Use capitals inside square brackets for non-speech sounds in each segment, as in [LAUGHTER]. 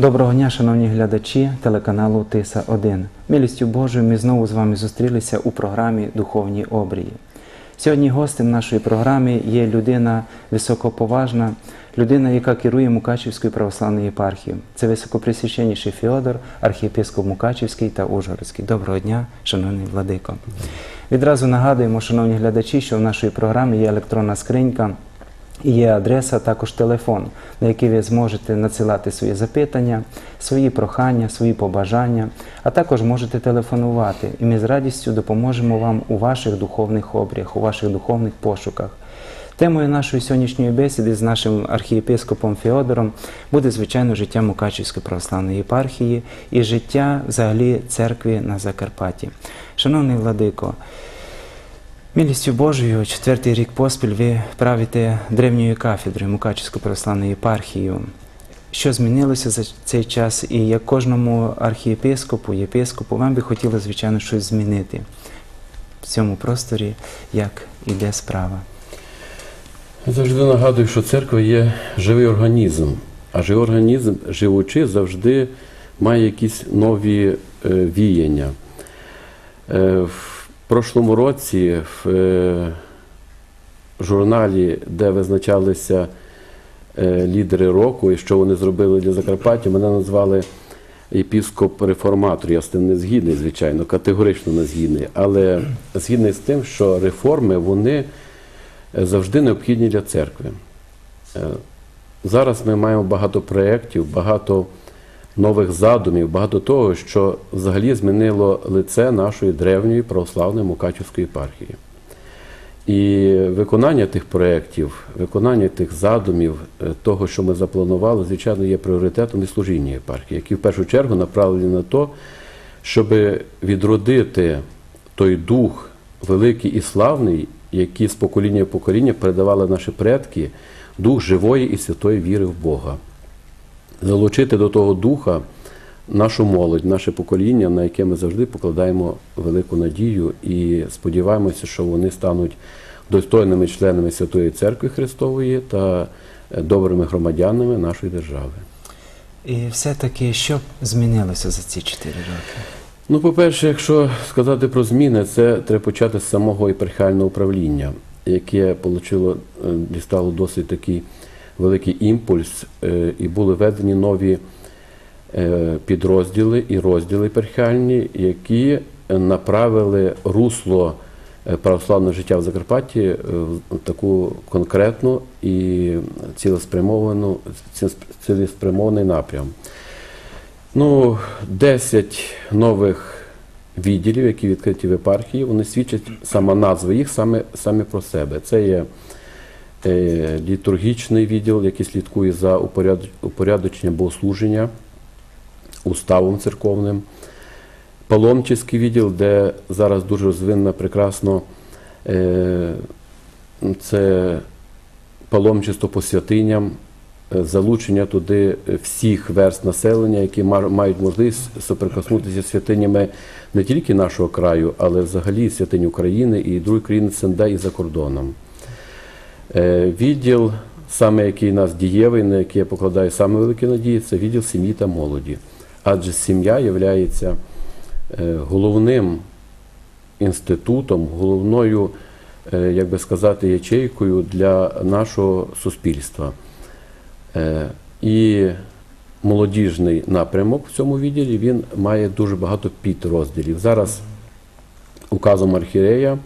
Доброго дня, шановні глядачі телеканалу Тиса 1 Милістю Божою ми знову з вами зустрілися у програмі Духовні обрії. Сьогодні гостем нашої програми є людина високоповажна, людина, яка керує Мукачівською православною єпархією. Це високопресвященніший Феодор, архієпископ Мукачівський та Ужгородський. Доброго дня, шановний владико. Відразу нагадуємо, шановні глядачі, що в нашій програмі є електронна скринька. Є адреса, також телефон, на який ви зможете надсилати свої запитання, свої прохання, свої побажання, а також можете телефонувати, і ми з радістю допоможемо вам у ваших духовних обріях, у ваших духовних пошуках. Темою нашої сьогоднішньої бесіди з нашим архієпископом Феодором буде, звичайно, життя Мукачівської православної єпархії і життя взагалі церкви на Закарпатті. Шановний владико, Милістю Божою, четвертий рік поспіль ви правите древньою кафедрою Мукачівської православної єпархією. Що змінилося за цей час, і як кожному архієпископу, єпископу, вам би хотілося, звичайно, щось змінити в цьому просторі, як іде справа. Я завжди нагадую, що церква є живий організм, а живий організм, живучи, завжди має якісь нові е, віяння. Е, прошлому році в е, журналі, де визначалися е, лідери року і що вони зробили для Закарпаття, мене назвали єпіскоп реформатор. Я з тим не згідний, звичайно, категорично не згідний, але згідний з тим, що реформи вони е, завжди необхідні для церкви. Зараз ми маємо багато проєктів, багато нових задумів, багато того, що взагалі змінило лице нашої древньої православної Мукачівської єпархії. І виконання тих проєктів, виконання тих задумів, е, того, що ми запланували, звичайно, є пріоритетом і служіння єпархії, які в першу чергу направлені на те, щоб відродити той дух великий і славний, який з покоління в покоління передавали наші предки, дух живої і святої віри в Бога. Залучити до того духа нашу молодь, наше покоління, на яке ми завжди покладаємо велику надію і сподіваємося, що вони стануть достойними членами Святої Церкви Христової та добрими громадянами нашої держави. І все-таки що змінилося за ці чотири роки? Ну, по-перше, якщо сказати про зміни, це треба почати з самого єпархіального управління, яке получило, е, дістало досить такий великий імпульс, е, і були введені нові е, підрозділи і розділи єпархіальні, які направили русло е, православного життя в Закарпатті в таку конкретну і цілеспрямовану, цілеспрямований напрям. Ну, 10 нових відділів, які відкриті в єпархії, вони свідчать сама назва їх саме, саме про себе. Це є літургічний відділ, який слідкує за упоряд- упорядоченням богослуження, уставом церковним, паломчий відділ, де зараз дуже розвинена прекрасно е, це паломчество по святиням, е, залучення туди всіх верст населення, які ма- мають можливість соприкоснутися святинями не тільки нашого краю, але взагалі святинь України і другої країни СНД і за кордоном. Е, Відділ, саме який у нас дієвий, на який я покладаю саме великі надії, це відділ сім'ї та молоді. Адже сім'я є головним інститутом, головною, е, як би сказати, ячейкою для нашого суспільства. Е, І молодіжний напрямок в цьому відділі він має дуже багато підрозділів. Зараз указом архірея е,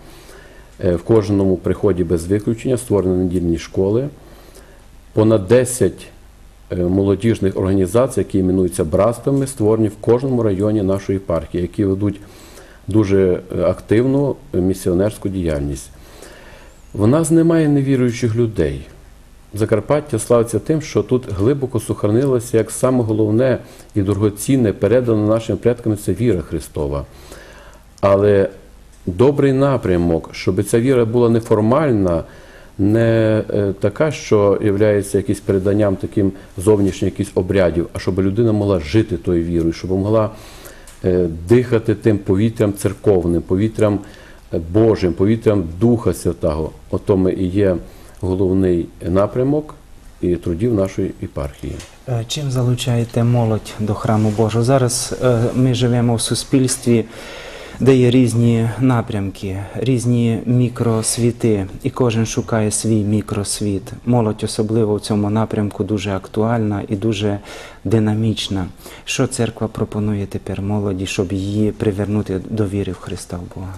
в кожному приході без виключення створені недільні школи. Понад 10 е, молодіжних організацій, які іменуються братствами, створені в кожному районі нашої єпархії, які ведуть дуже е, активну е, місіонерську діяльність. В нас немає невіруючих людей. Закарпаття славиться тим, що тут глибоко сохранилося як саме головне і дорогоцінне, передане нашими предками це віра Христова. Але добрий напрямок, щоб ця віра була неформальна, не е, така, що є якимось переданням таким зовнішніх якихось обрядів, а щоб людина могла жити тою вірою, щоб могла е, дихати тим повітрям церковним, повітрям е, Божим, повітрям Духа Святого. Ото ми і є головний напрямок і трудів нашої єпархії. Е, Чим залучаєте молодь до храму Божого? Зараз ми живемо в суспільстві, де є різні напрямки, різні мікросвіти, і кожен шукає свій мікросвіт. Молодь, особливо в цьому напрямку, дуже актуальна і дуже динамічна. Що церква пропонує тепер молоді, щоб її привернути до віри в Христа в Бога?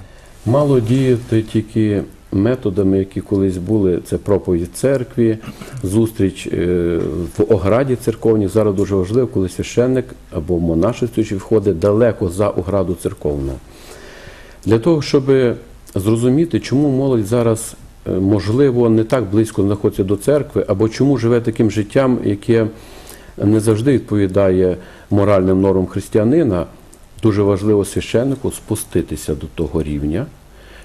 Мало діяти тільки методами, які колись були, це проповідь церкві, зустріч е, в ограді церковній. Зараз дуже важливо, коли священник або монашествуючий входить далеко за ограду церковну. Для того, щоб зрозуміти, чому молодь зараз, е, можливо, не так близько знаходиться до церкви, або чому живе таким життям, яке не завжди відповідає моральним нормам християнина, дуже важливо священнику спуститися до того рівня.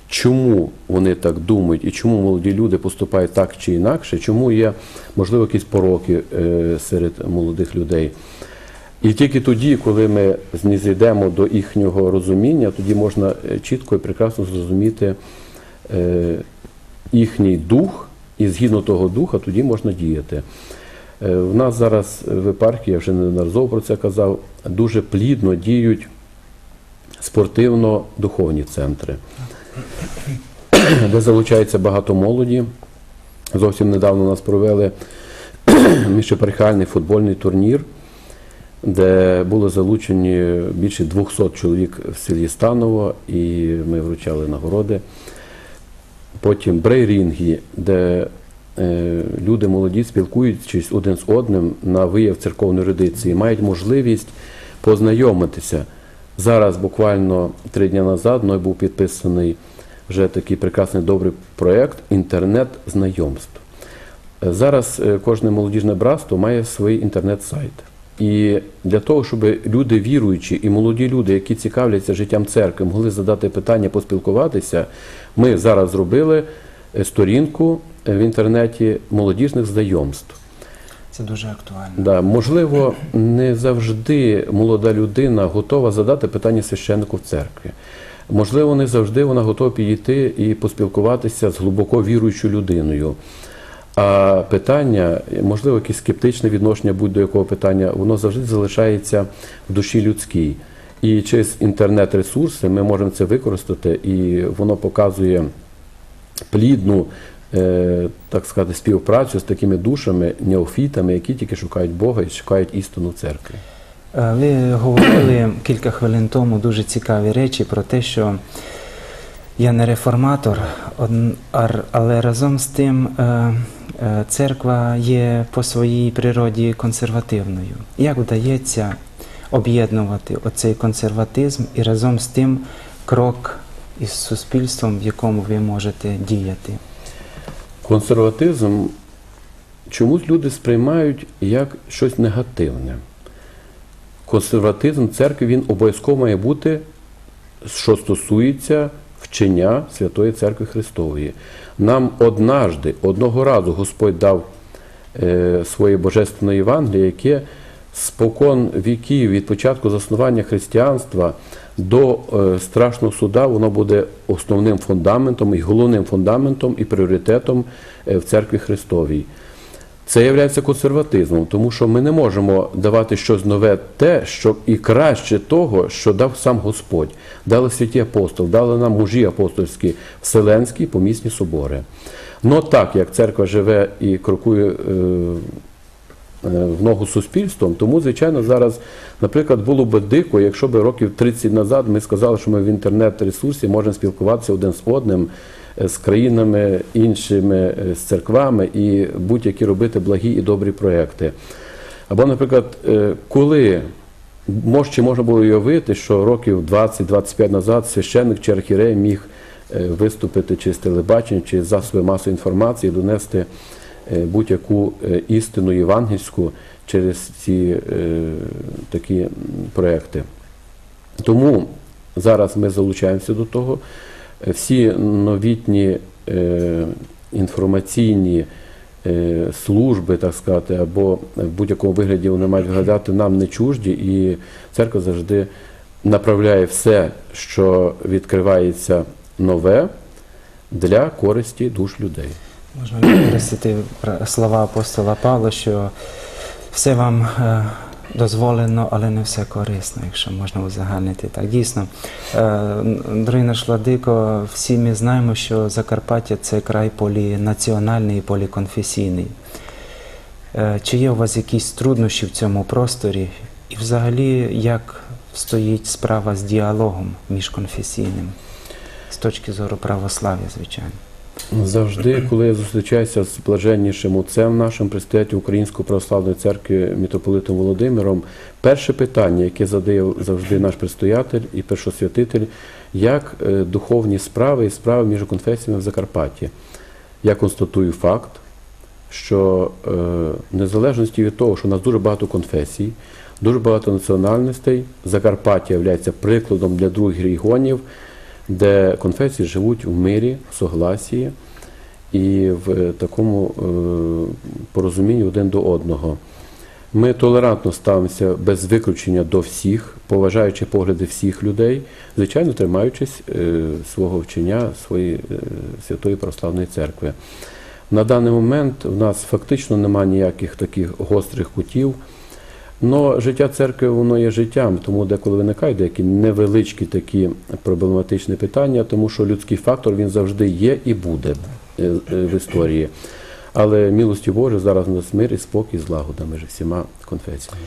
Чому вони так думають і чому молоді люди поступають так чи інакше, чому є, можливо, якісь пороки е, серед молодих людей. І тільки тоді, коли ми знизійдемо до їхнього розуміння, тоді можна е, чітко і прекрасно зрозуміти е, їхній дух, і згідно того духа, тоді можна діяти. Е, В нас зараз в епархії, я вже неодноразово про це казав, дуже плідно діють спортивно-духовні центри, де залучається багато молоді. Зовсім недавно нас провели [CLEARS THROAT] міжепархіальний футбольний турнір, де були залучені більше 200 чоловік в селі Станово, і ми вручали нагороди. Потім брейрінги, де е, люди молоді спілкуючись один з одним на вияв церковної ерудиції, мають можливість познайомитися. Зараз, буквально три дні назад, мною був підписаний вже такий прекрасний добрий проєкт інтернет-знайомств. Е, Зараз е, кожне молодіжне братство має свій інтернет-сайт. І для того, щоб люди віруючі і молоді люди, які цікавляться життям церкви, могли задати питання, поспілкуватися, ми зараз зробили е, сторінку е, в інтернеті молодіжних знайомств. Це дуже актуально. Да, можливо, не завжди молода людина готова задати питання священнику в церкві. Можливо, не завжди вона готова підійти і поспілкуватися з глибоко віруючою людиною. А питання, можливо, якесь скептичне відношення будь-до якого питання, воно завжди залишається в душі людській. І через інтернет-ресурси ми можемо це використати, і воно показує плідну, е, так сказати, співпрацю з такими душами, неофітами, які тільки шукають Бога і шукають істину в церкві. Е, Ви говорили кілька хвилин тому дуже цікаві речі про те, що я не реформатор, але разом з тим е, е, церква є по своїй природі консервативною. Як вдається об'єднувати оцей консерватизм і разом з тим крок із суспільством, в якому ви можете діяти? Консерватизм чомусь люди сприймають як щось негативне. Консерватизм церкви він обов'язково має бути, що стосується вчення Святої Церкви Христової. Нам однажди, одного разу Господь дав е, своє Божественне Євангеліє, яке спокон віків від початку заснування християнства до е, страшного суда, воно буде основним фундаментом і головним фундаментом і пріоритетом е, в церкві Христовій. Це є консерватизмом, тому що ми не можемо давати щось нове те, що і краще того, що дав сам Господь. Дали святі апостол, дали нам мужі апостольські, вселенські помісні собори. Но так як церква живе і крокує е, е, в ногу суспільством, тому, звичайно, зараз, наприклад, було б дико, якщо б років 30 назад ми сказали, що ми в інтернет-ресурсі можемо спілкуватися один з одним з країнами іншими, е, з церквами і будь-які робити благі і добрі проекти. Або, наприклад, е, коли може, чи можна було уявити, що років 20-25 назад священник чи архірей міг е, виступити чи з телебачення, чи з засоби масової інформації, донести е, будь-яку е, істину євангельську через ці е, такі проекти. Тому зараз ми залучаємося до того. Всі новітні е, інформаційні е, служби, так сказати, або в будь-якому вигляді вони мають виглядати нам не чужді, і церква завжди направляє все, що відкривається нове для користі душ людей. Можна використати слова апостола Павла, що все вам е, дозволено, але не все корисно, якщо можна узагальнити так. Дійсно, е, дорогі наш владико, всі ми знаємо, що Закарпаття це край полінаціональний і поліконфесійний. Е, Чи є у вас якісь труднощі в цьому просторі? І взагалі, як стоїть справа з діалогом міжконфесійним з точки зору православ'я, звичайно? Завжди, коли я зустрічаюся з блаженнішим отцем нашим предстоятелем Української православної церкви митрополитом Володимиром, перше питання, яке задає завжди наш предстоятель і першосвятитель, як е, духовні справи і справи між конфесіями в Закарпатті. Я констатую факт, що е, в незалежності від того, що у нас дуже багато конфесій, дуже багато національностей, Закарпаття є прикладом для других регіонів, де конфесії живуть в мирі, в согласії і в такому е, порозумінні один до одного. Ми толерантно ставимося без виключення до всіх, поважаючи погляди всіх людей, звичайно, тримаючись е, свого вчення, своєї е, святої православної церкви. На даний момент в нас фактично немає ніяких таких гострих кутів. Но життя церкви воно є життям, тому деколи виникають деякі невеличкі такі проблематичні питання, тому що людський фактор він завжди є і буде е, е, в історії. Але милості Боже зараз у нас мир і спокій, злагода між всіма конфесіями.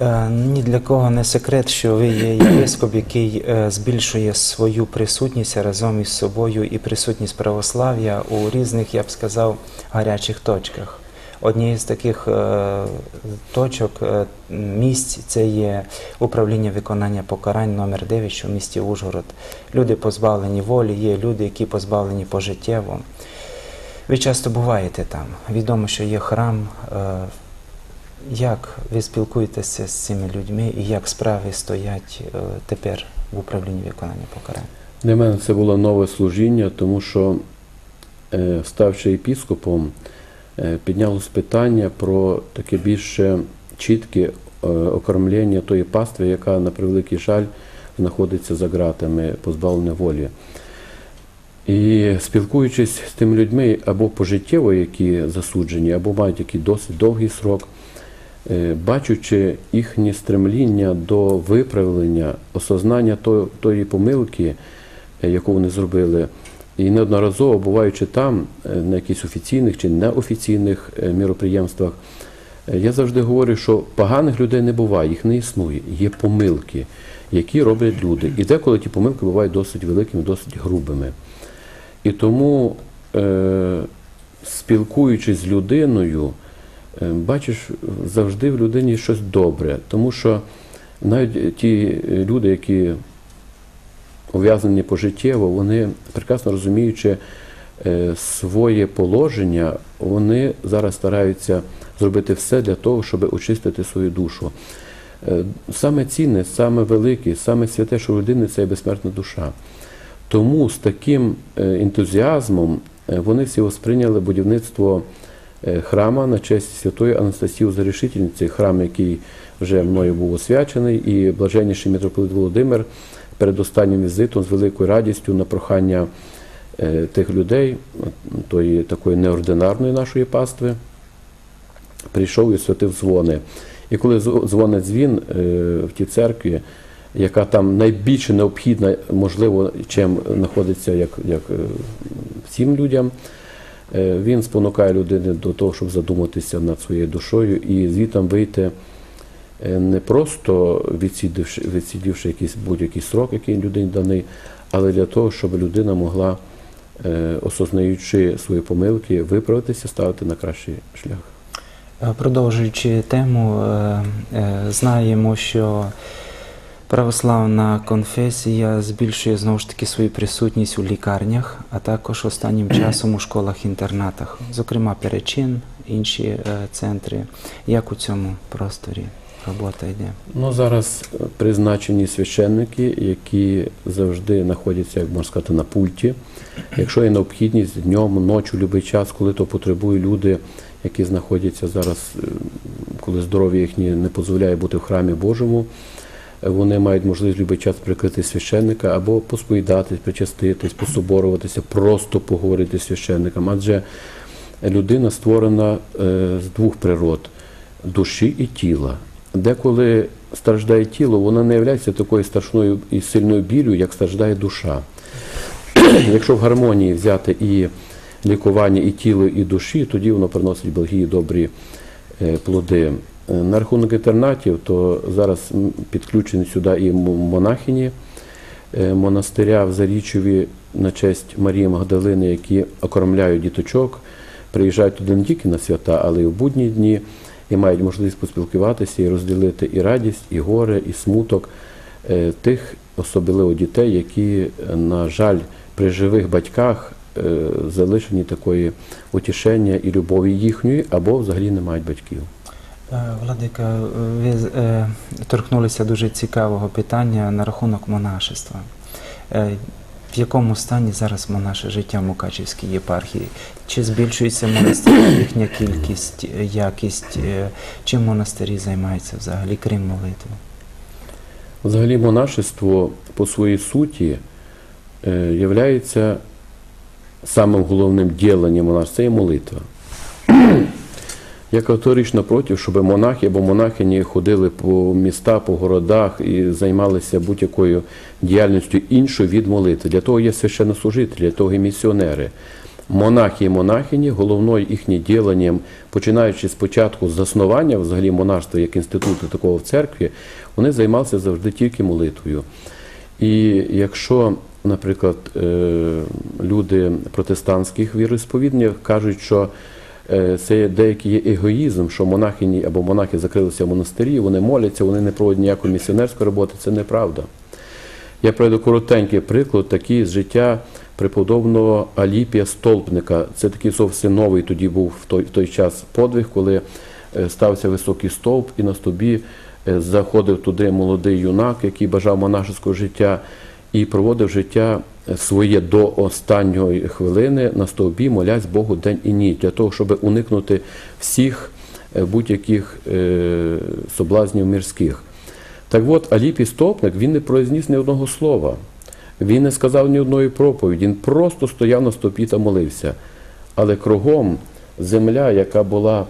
Е, Ні для кого не секрет, що ви є єпископ, який збільшує свою присутність разом із собою і присутність православ'я у різних, я б сказав, гарячих точках. Однією з таких е, точок е, місць це є управління виконання покарань номер 9, що в місті Ужгород. Люди позбавлені волі, є люди, які позбавлені пожиттєво. Ви часто буваєте там. Відомо, що є храм. Е, Як ви спілкуєтеся з цими людьми і як справи стоять тепер в управлінні виконання покарань? Для мене це було нове служіння, тому що, ставши епіскопом, піднялось питання про таке більше чітке е, окормлення тої пастви, яка, на превеликий жаль, знаходиться за ґратами позбавлення волі. І спілкуючись з тими людьми або пожиттєво, які засуджені, або мають який досить довгий срок, е, бачучи їхнє стремління до виправлення, осознання тої помилки, е, яку вони зробили, і неодноразово буваючи там, е, на якихось офіційних чи неофіційних е, міроприємствах, е, я завжди говорю, що поганих людей не буває, їх не існує. Є помилки, які роблять люди. І деколи ті помилки бувають досить великими, досить грубими. І тому, спілкуючись з людиною, бачиш завжди в людині щось добре. Тому що навіть ті люди, які ув'язнені пожиттєво, вони прекрасно розуміючи е, своє положення, вони зараз стараються зробити все для того, щоб очистити свою душу. Е, Саме цінне, саме велике, саме святе, що людини це безсмертна душа. Тому з таким е, ентузіазмом вони всі сприйняли будівництво храма на честь святої Анастасії Зарішительниці, храм, який вже мною був освячений, і блаженніший митрополит Володимир перед останнім візитом з великою радістю на прохання е, тих людей, тої такої неординарної нашої пастви, прийшов і святив дзвони. І коли зв- дзвонить дзвін е, в тій церкві, яка там найбільше необхідна, можливо, чим знаходиться як, як е, всім людям, він спонукає людини до того, щоб задуматися над своєю душою і звітом вийти не просто відсідивши, відсідівши якийсь будь-який срок, який людині даний, але для того, щоб людина могла, е, осознаючи свої помилки, виправитися, ставити на кращий шлях. Е, Продовжуючи тему, е, е, знаємо, що православна конфесія збільшує знову ж таки свою присутність у лікарнях, а також останнім [CLEARS THROAT] часом у школах-інтернатах, зокрема Перечин, інші е, центри. Як у цьому просторі робота йде? Ну, зараз е, призначені священники, які завжди знаходяться, як можна сказати, на пульті. Якщо є необхідність днем, ночі, будь-який час, коли то потребують люди, які знаходяться зараз, е, коли здоров'я їхнє не дозволяє бути в храмі Божому, вони мають можливість в будь-який час прикрити священника або посповідатись, причаститись, пособоруватися, просто поговорити з священником. Адже людина створена е, з двох природ душі і тіла. Деколи страждає тіло, воно не є такою страшною і сильною білю, як страждає душа. [CLEARS THROAT] Якщо в гармонії взяти і лікування і тіла, і душі, тоді воно приносить благі і добрі е, плоди. Е, На рахунок інтернатів, то зараз підключені сюди і монахині е, монастиря в Зарічеві на честь Марії Магдалини, які окормляють діточок, приїжджають туди не тільки на свята, але й у будні дні, і мають можливість поспілкуватися і розділити і радість, і горе, і смуток е, тих, особливо дітей, які, е, на жаль, при живих батьках е, залишені такої утішення і любові їхньої, або взагалі не мають батьків. Владика, ви торкнулися дуже цікавого питання на рахунок монашества. В якому стані зараз монаше життя в Мукачівській єпархії? Чи збільшується монастирі їхня кількість, е, якість? Е, Чим монастирі займаються взагалі, крім молитви? Взагалі монашество по своїй суті е, являється самим головним діленням монашества це є молитва. Я категорично проти, щоб монахи або монахині ходили по містах, по городах і займалися будь-якою діяльністю іншою від молитви. Для того є священнослужителі, для того є місіонери. Монахи і монахині, головною їхнім діленням, починаючи з початку заснування взагалі монашства як інституту такого в церкві, вони займалися завжди тільки молитвою. І якщо, наприклад, е, люди протестантських віросповідних кажуть, що це деякий егоїзм, що монахині або монахи закрилися в монастирі, вони моляться, вони не проводять ніякої місіонерської роботи, це неправда. Я приведу коротенький приклад, такий з життя преподобного Аліпія Столпника. Це такий зовсім новий тоді був в той, в той час подвиг, коли е, стався високий стовп, і на стовбі е, заходив туди молодий юнак, який бажав монашеського життя, і проводив життя е, своє до останньої хвилини на стовбі, молясь Богу день і ніч, для того, щоб уникнути всіх е, будь-яких е, соблазнів мирських. Так от, Аліпій Стопник, він не произніс ні одного слова. Він не сказав ні одної проповіді, він просто стояв на стопі та молився. Але кругом земля, яка була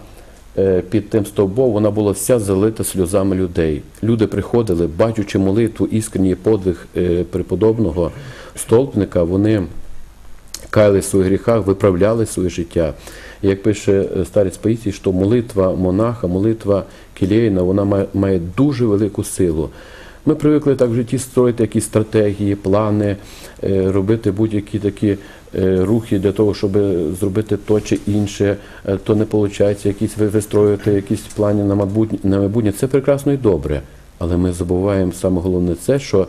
е, під тим стовбом, вона була вся залита сльозами людей. Люди приходили, бачучи молитву, іскренній подвиг преподобного столпника, вони каяли в своїх гріхах, виправляли своє життя. Як пише е, старець Паїсій, що молитва монаха, молитва кілєйна, вона має, дуже велику силу. Ми привикли так в житті строїти якісь стратегії, плани, е, робити будь-які такі е, рухи для того, щоб зробити то чи інше, то не виходить, якісь ви- вистроювати якісь плани на майбутнє. Це прекрасно і добре. Але ми забуваємо саме головне це, що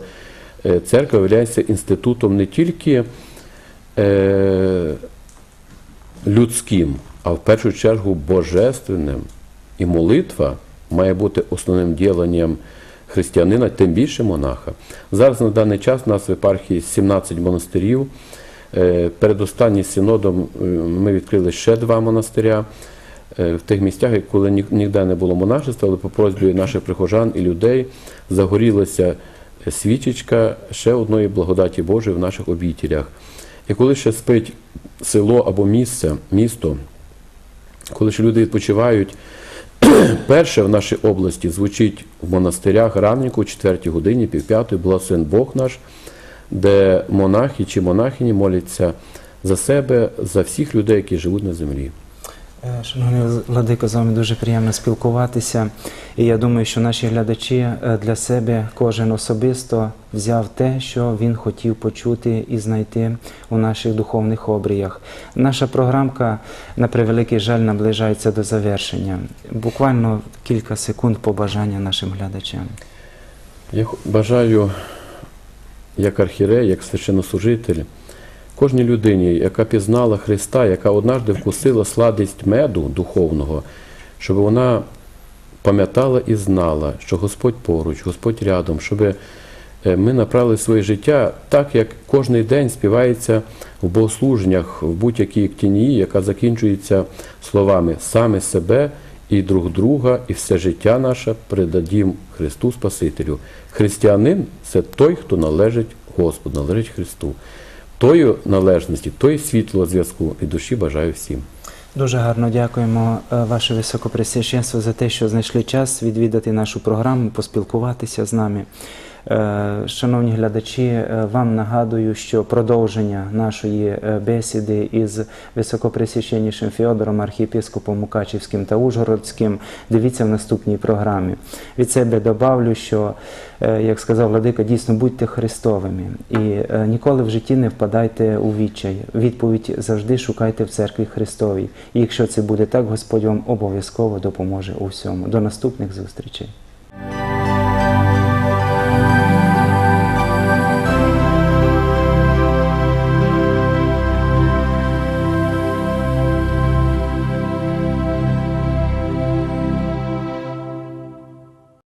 церква є інститутом не тільки е, людським, а в першу чергу божественним. І молитва має бути основним діленням християнина, тим більше монаха. Зараз на даний час у нас в єпархії 17 монастирів. Е, Перед останнім синодом е, ми відкрили ще два монастиря е, в тих місцях, коли ніде не було монашества, але по просьбі наших прихожан і людей загорілася свічечка ще одної благодаті Божої в наших обітелях. І коли ще спить село або місце, місто, коли ще люди відпочивають, [CLEARS THROAT] перше в нашій області звучить в монастирях раненько, о 4 годині, півп'ятої, благословен Бог наш, де монахи чи монахині моляться за себе, за всіх людей, які живуть на землі. Е, Шановний Владико, з вами дуже приємно спілкуватися. І я думаю, що наші глядачі е, для себе кожен особисто взяв те, що він хотів почути і знайти у наших духовних обріях. Наша програмка, на превеликий жаль, наближається до завершення. Буквально кілька секунд побажання нашим глядачам. Я бажаю, як архірей, як священнослужитель, кожній людині, яка пізнала Христа, яка однажди вкусила сладість меду духовного, щоб вона пам'ятала і знала, що Господь поруч, Господь рядом, щоб е, ми направили своє життя так, як кожен день співається в богослуженнях, в будь-якій ктінії, яка закінчується словами саме себе і друг друга, і все життя наше предадім Христу Спасителю. Християнин це той, хто належить Господу, належить Христу. Тою належності, тої світлого зв'язку і душі бажаю всім. Дуже гарно дякуємо, е, Ваше Високопресвященство, за те, що знайшли час відвідати нашу програму, поспілкуватися з нами. Е, Шановні глядачі, е, вам нагадую, що продовження нашої е, бесіди із високопресвященнішим Феодором, архієпископом Мукачівським та Ужгородським, дивіться в наступній програмі. Від себе добавлю, що, як сказав Владика, дійсно будьте Христовими і ніколи в житті не впадайте у відчай. Відповідь завжди шукайте в церкві Христовій. І якщо це буде так, Господь вам обов'язково допоможе у всьому. До наступних зустрічей.